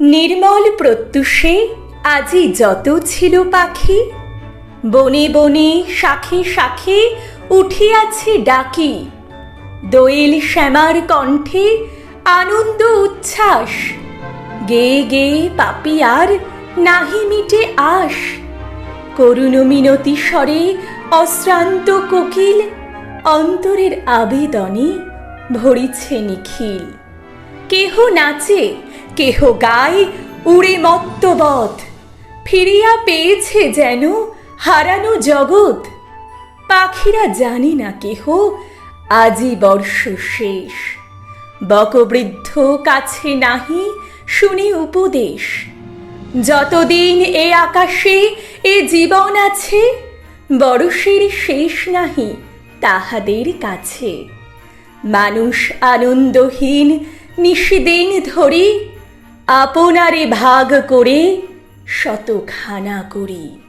নির্মল প্রত্যুষে আজি যত ছিল পাখি, বনে বনে, শাখে শাখে উঠিয়াছে ডাকি। দোয়েল শ্যামার কণ্ঠে আনন্দ উচ্ছ্বাস, গে গে পাপিয়ার নাহি মিটে আশ। করুণ মিনতি স্বরে, অশ্রান্ত কোকিল, অন্তরের আবেদনে ভরিছে নিখিল। কেহ নাচে, কেহ গায়, উড়ে মত্তবধ। ফিরিয়া পেয়েছে যেন হারানো জগৎ। পাখিরা জানে না কেহ আজি বর্ষ শেষ। বকবৃদ্ধ কাছে নাহি শুনে উপদেশ। যতদিন এ আকাশে এ জীবন আছে, বরষের শেষ নাহি তাহাদের কাছে। মানুষ আনন্দহীন নিষিদিন ধরি, আপনারে ভাগ করে শতখানা করি।